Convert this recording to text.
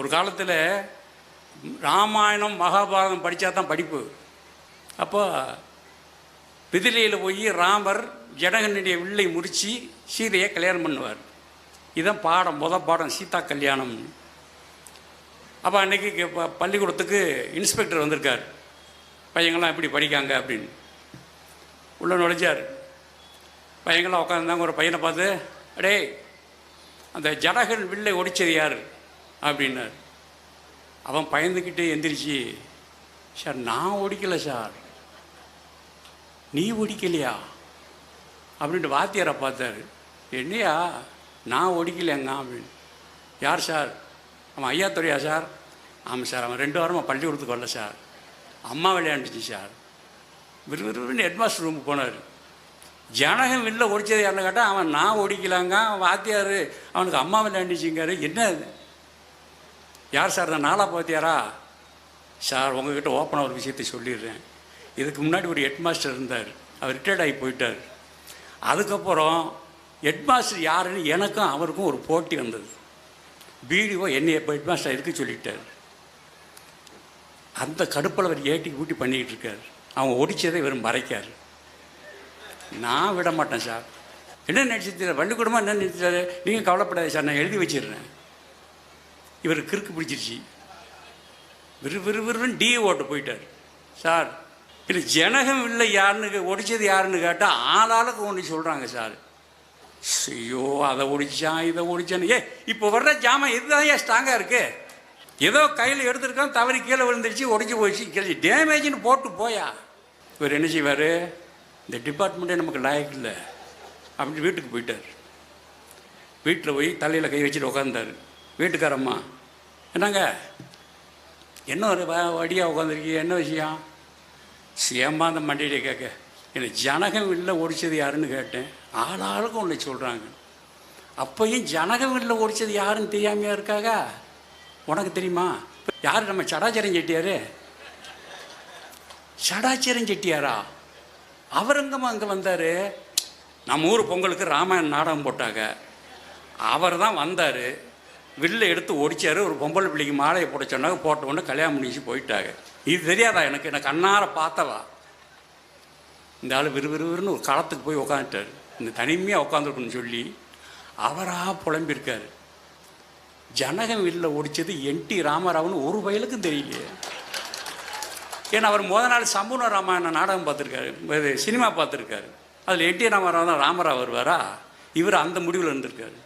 ஒரு காலத்தில் ராமாயணம் மகாபாரதம் படித்தா தான் படிப்பு. அப்போ பிதிலியில் போய் ராமர் ஜனகனுடைய வில்லை முறித்து சீதையை கல்யாணம் பண்ணுவார். இதான் பாடம் முத பாடம் சீதா கல்யாணம். அப்போ அன்றைக்கி க- பள்ளிக்கூடத்துக்கு இன்ஸ்பெக்டர் வந்திருக்கார். பையங்கள்லாம் எப்படி படிக்காங்க அப்படின்னு. உள்ள நுழைஞ்சார். பையங்களாம் உட்காந்துருந்தாங்க ஒரு பையனை பார்த்து அடே அந்த ஜடகன் வில்லை ஒடிச்சது யார்? அப்படின்னார். அவன் பயந்துக்கிட்டே எந்திரிச்சு சார் நான் ஒடிக்கலை சார். நீ ஒடிக்கலையா அப்படின்ட்டு வாத்தியாரை பார்த்தார். என்னையா? நான் ஓடிக்கலையாங்க. அப்படின்னு. யார் சார்? அவன் ஐயா துறையா சார்? ஆமாம் சார். அவன் ரெண்டு வாரமாக பள்ளிக்கூடத்துக்கு வரல சார். அம்மா விளையாண்டுச்சு சார். விறுவிறுன்னு ஹெட்மாஸ்டர் ரூமுக்கு போனார். ஜனகம் வெளில ஒடிச்சது யாருன்னு கேட்டால் அவன் நான் ஒடிக்கலாங்க அவன் வாத்தியார். அவனுக்கு அம்மா விளையாண்டுச்சுங்காரு என்ன யார் சார் நான் நாளாக பார்த்தியாரா சார் உங்ககிட்ட ஓப்பனாக ஒரு விஷயத்தை சொல்லிடுறேன். இதுக்கு முன்னாடி ஒரு ஹெட்மாஸ்டர் இருந்தார். அவர் ரிட்டையர்ட் ஆகி போயிட்டார். அதுக்கப்புறம் ஹெட்மாஸ்டர் யாருன்னு எனக்கும் அவருக்கும் ஒரு போட்டி வந்தது. பிடிஓ என்னை இப்போ ஹெட்மாஸ்டர் இருக்க சொல்லிட்டார்? அந்த கடுப்பில் அவர் ஏட்டி ஊட்டி பண்ணிக்கிட்டு இருக்கார். அவங்க ஒடிச்சதை இவர் மறைக்கார். நான் விட மாட்டேன் சார். என்ன நினச்சிட்டு பள்ளிக்கூடமாக என்ன நினைச்சாரு நீங்கள் கவலைப்படாது சார் நான் எழுதி வச்சிடுறேன். இவர் கிறுக்கு பிடிச்சிருச்சு. விறு விறு விறுன்னு டி ஓட்டு போயிட்டார். சார் இல்லை ஜனகம் இல்லை யாருன்னு ஒடிச்சது யாருன்னு கேட்டால் ஆளாளுக்கு ஒன்று சொல்கிறாங்க சார். ஐயோ அதை ஒடிச்சான் இதை ஒடிச்சான் ஏ இப்போ வர்ற ஜாமான் இதுதான் ஏன் ஸ்ட்ராங்காக இருக்குது ஏதோ கையில் எடுத்துருக்கோம் தவறி கீழே விழுந்துருச்சு ஒடிச்சு போயிடுச்சு கிழிச்சு டேமேஜ்னு போட்டு போயா? இவர் என்ன செய்வார்? இந்த டிபார்ட்மெண்ட்டே நமக்கு லாயக்கு இல்லை. அப்படின்னு வீட்டுக்கு போயிட்டார். வீட்டில் போய் தலையில் கை வச்சுட்டு உட்காந்தார் வீட்டுக்காரம்மா. என்னங்க? என்ன ஒரு வ- உட்காந்துருக்கீங்க என்ன விஷயம்? சேமா அந்த மண்டியிலே கேட்க எனக்கு ஜனகம் இல்லை ஒடிச்சது யாருன்னு கேட்டேன். ஆளாளுக்கும் ஒன்று சொல்கிறாங்க அப்பையும் ஜனகம் இல்லை ஒடிச்சது யாருன்னு தெரியாமையா இருக்காங்க உனக்கு தெரியுமா? யார் நம்ம சடாச்சரம் செட்டியார்? சடாச்சரம் செட்டியாரா? அவரங்கம்மா அங்கே வந்தார். நம்ம ஊர் பொங்கலுக்கு ராமாயண நாடகம் போட்டாங்க. அவர் தான் வந்தார். வில்லை எடுத்து ஒடிச்சார் ஒரு பொம்பளை பிள்ளைக்கு மாலையை போட சொன்னாங்க போட்ட உடனே கல்யாணம் முடிச்சு போயிட்டாங்க. இது தெரியாதா எனக்கு? எனக்கு கண்ணார பார்த்தவா? இந்த ஆள் விறுவிறுவிறுன்னு ஒரு களத்துக்கு போய் உட்காந்துட்டார் இந்த தனிமையாக உட்காந்துருக்குன்னு சொல்லி அவராக புலம்பியிருக்காரு. ஜனகம் வில்ல ஒடிச்சது என் டி ராமராவ்னு ஒரு வயலுக்கும் தெரியலையே. ஏன்னா அவர் முத நாள் சம்பூர்ண ராமாயண நாடகம் பார்த்துருக்காரு. இது சினிமா பார்த்துருக்காரு. அதில் என் டி ராமராவ் தான் ராமராவ் வருவாரா? இவர் அந்த முடிவில் இருந்திருக்காரு.